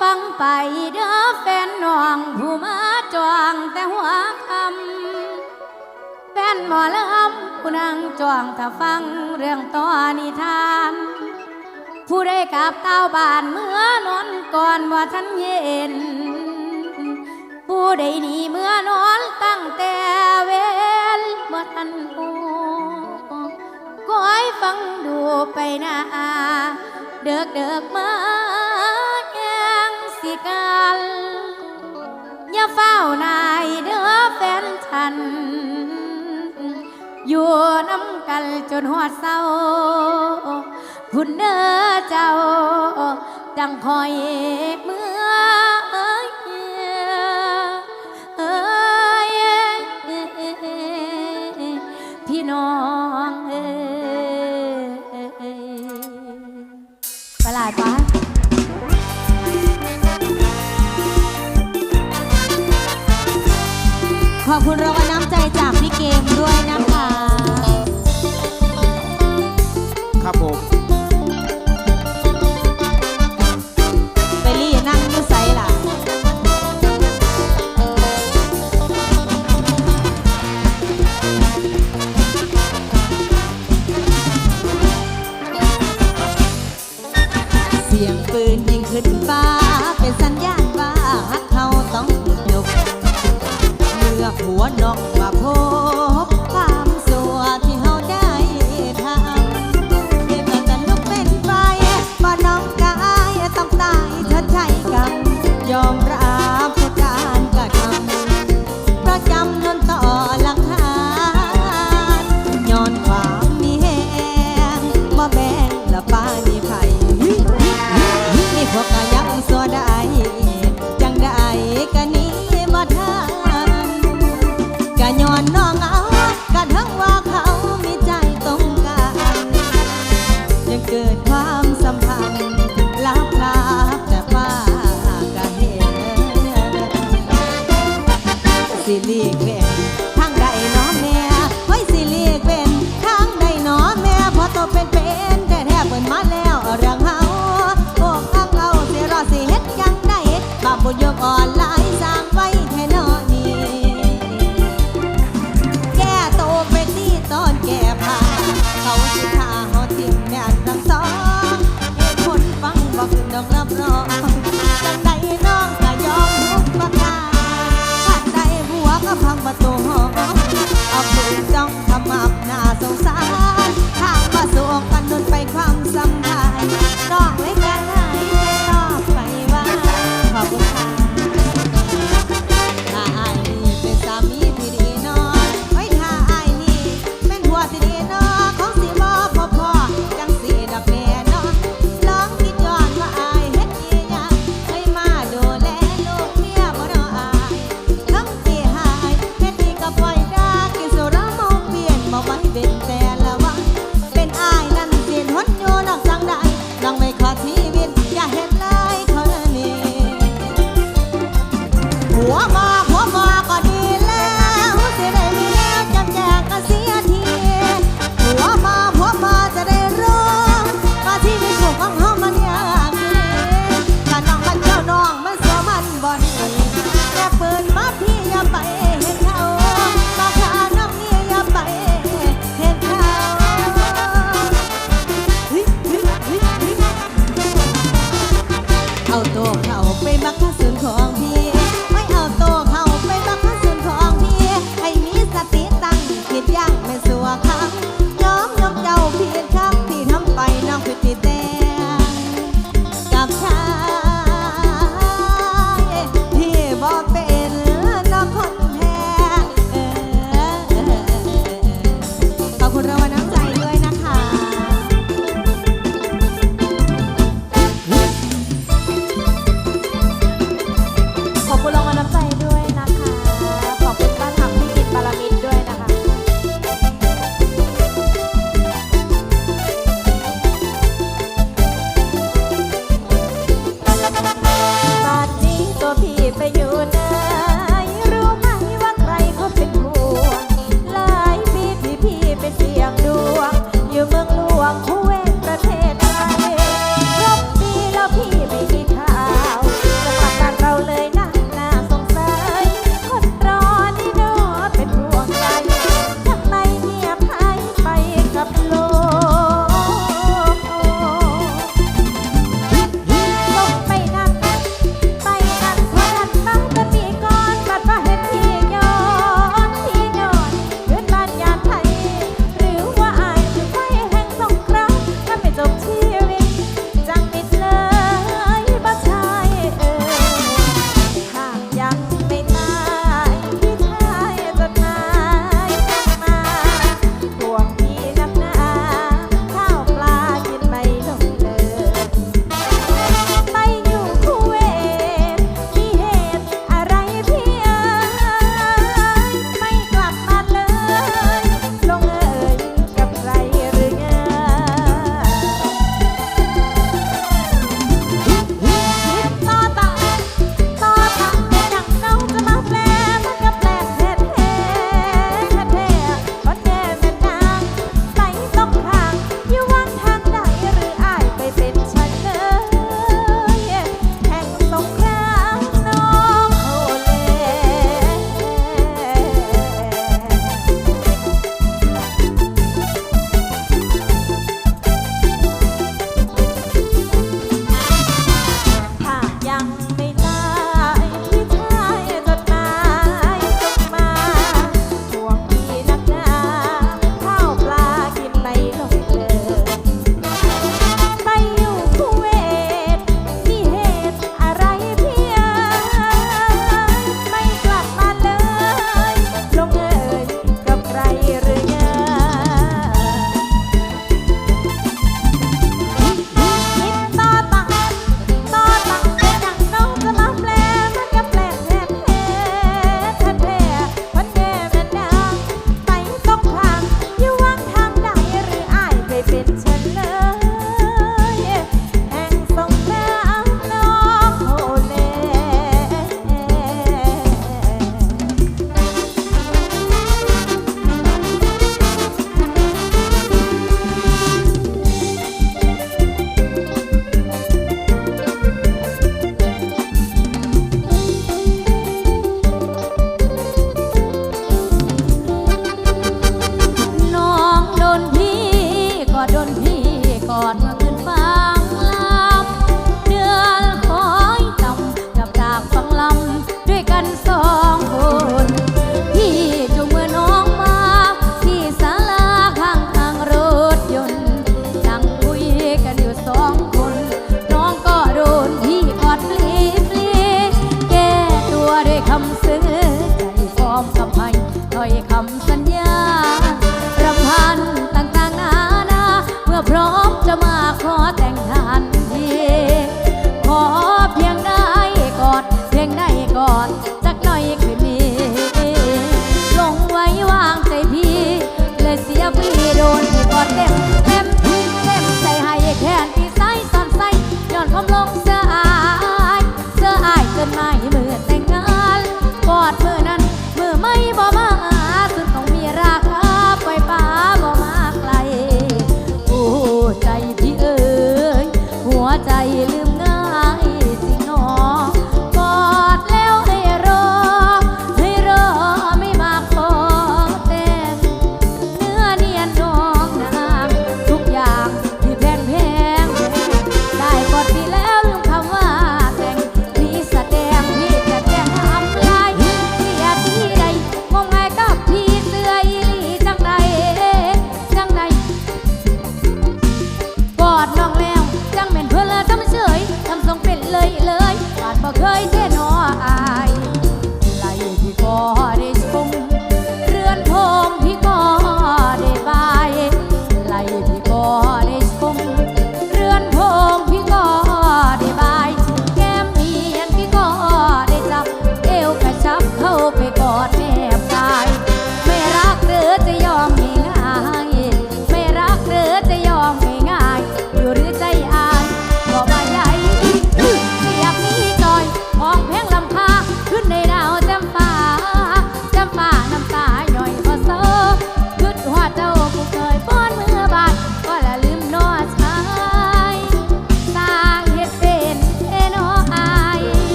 ฟังไปเด้อแฟนน้องผู้มาจองแต่หัวคำแฟนหมอลำผู้นางจองถ้าฟังเรื่องต่อนิทาน ผู้ได้กับเต้าบานเมื่อนอนก่อนว่าทันเย็น ผู้ได้หนีเมื่อนอนตั้งแต่เวลเมื่อทันหูก้อยฟังดูไปนะเด็กเด็กมา สิกันอย่าเฝ้านายเด้อแฟนฉัน อยู่น้ำกันจนหัวเศร้าพุ่นเด้อเจ้าจังคอยมือ สียงปืนยิงขึ้นฟ้า น้องเอากระทั้งว่า What?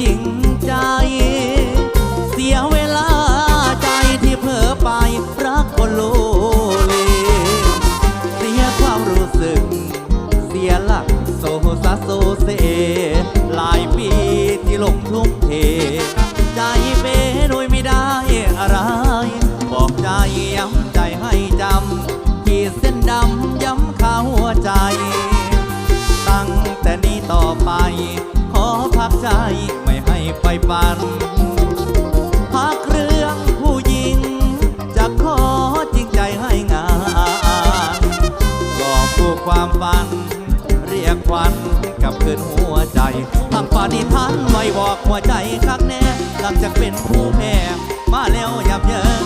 จริงใจ เสียเวลาใจที่เผลอไปรักคนโลเลเสียความรู้สึก เสียหลักโซซาโซเซ หลายปีที่หลงทุ่มเท ใจเบ้โดยไม่ได้อะไร บอกใจย้ำใจให้จำขีดเส้นดำย้ำข้าหัวใจ ตั้งแต่นี้ต่อไป ขอพักใจไม่ให้ไฟปันพักเรื่องผู้หญิง จะขอจริงใจให้งานหลอกผู้ความฝัน เรียกควันกับขึ้นหัวใจทำปฏิทันไว้บอกหัวใจคักแน่หลังจากเป็นผู้แพ้มาแล้วยับเยิน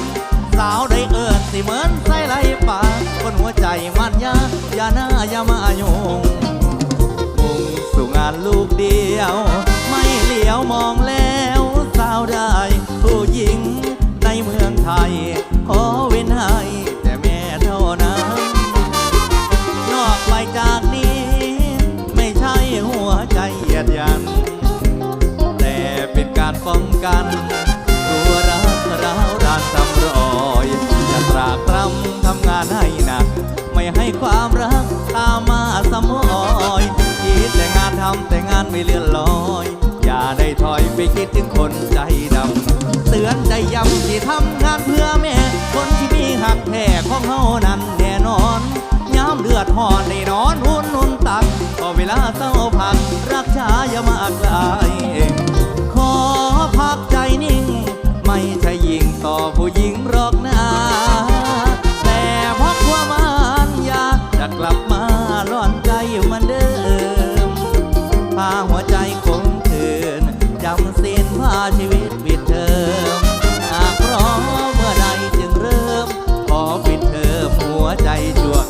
สาวได้เอิญสิเหมือนใส่ไรปากคนหัวใจมันยาอย่าหน้าอย่ามา 呀哦 คิดถึงคนใจดำเตือนใจย้ำที่ทำงานเพื่อแม่ คนที่มีหักแท้ของเฮานั้นแน่นอนย้ำเลือดห่อนในนอนหุ่นหุ่นตักพอเวลาเศร้าพัก รักชาอย่ามากลายขอพักใจนิ่ง ไม่ใช่ยิงต่อผู้หญิงรอ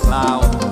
ใจชั่วครา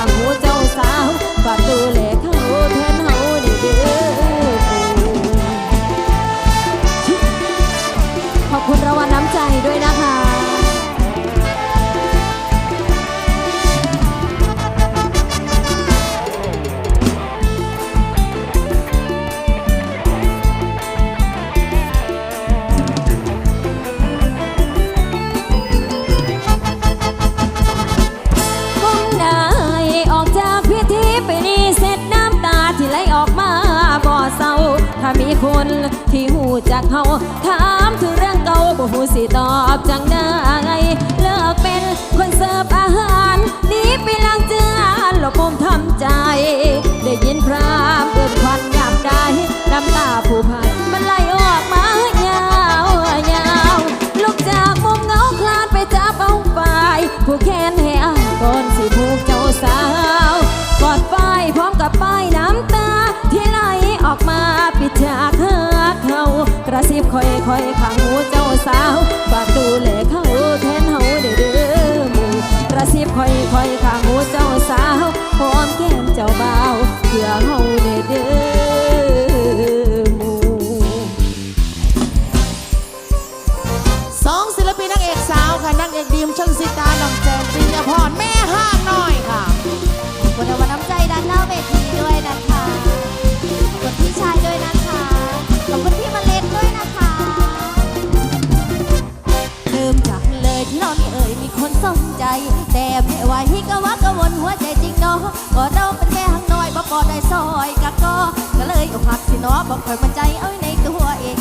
างหัวใจ ค่อยค่อยขังหูเจ้าสาวฝากดูแลเขาแทนเฮาด้เด้อมูกระซิบค่อยค่อยขังหูเจ้าสาวหอมแก้มเจ้าบ่าวเพื่อเฮาด้เด้อมูสองศิลปินนางเอกสาวค่ะนางเอกดีมชนสิตาน้องแจงปิยพร สมใจ แต่ไม่ไหวก็วักกวนหัวใจจริงเนาะก็เราเป็นแม่หังน้อยบ่พอได้ซอยกะก็ก็เลยอกหักสิเนาะบ่ค่อยมั่นใจเอาในตัวเอง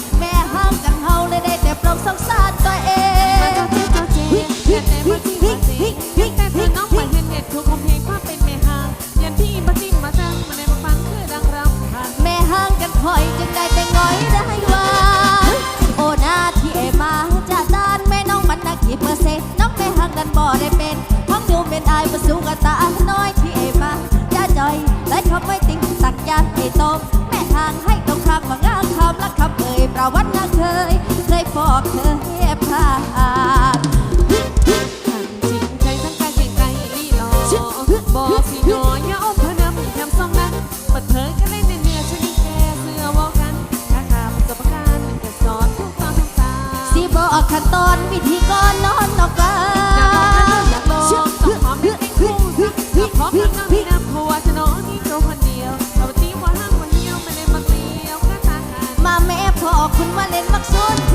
สม แม่ทางให้ตรงคำว่างามคำละคำเอ่ยประวัติงางเคย เคยบอกเคย มาเล่นมักซุน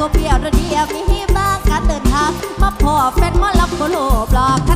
ก็เปียระเดียมีบ้างการเดินทาง มาพอแฟนมอลับโลบลอก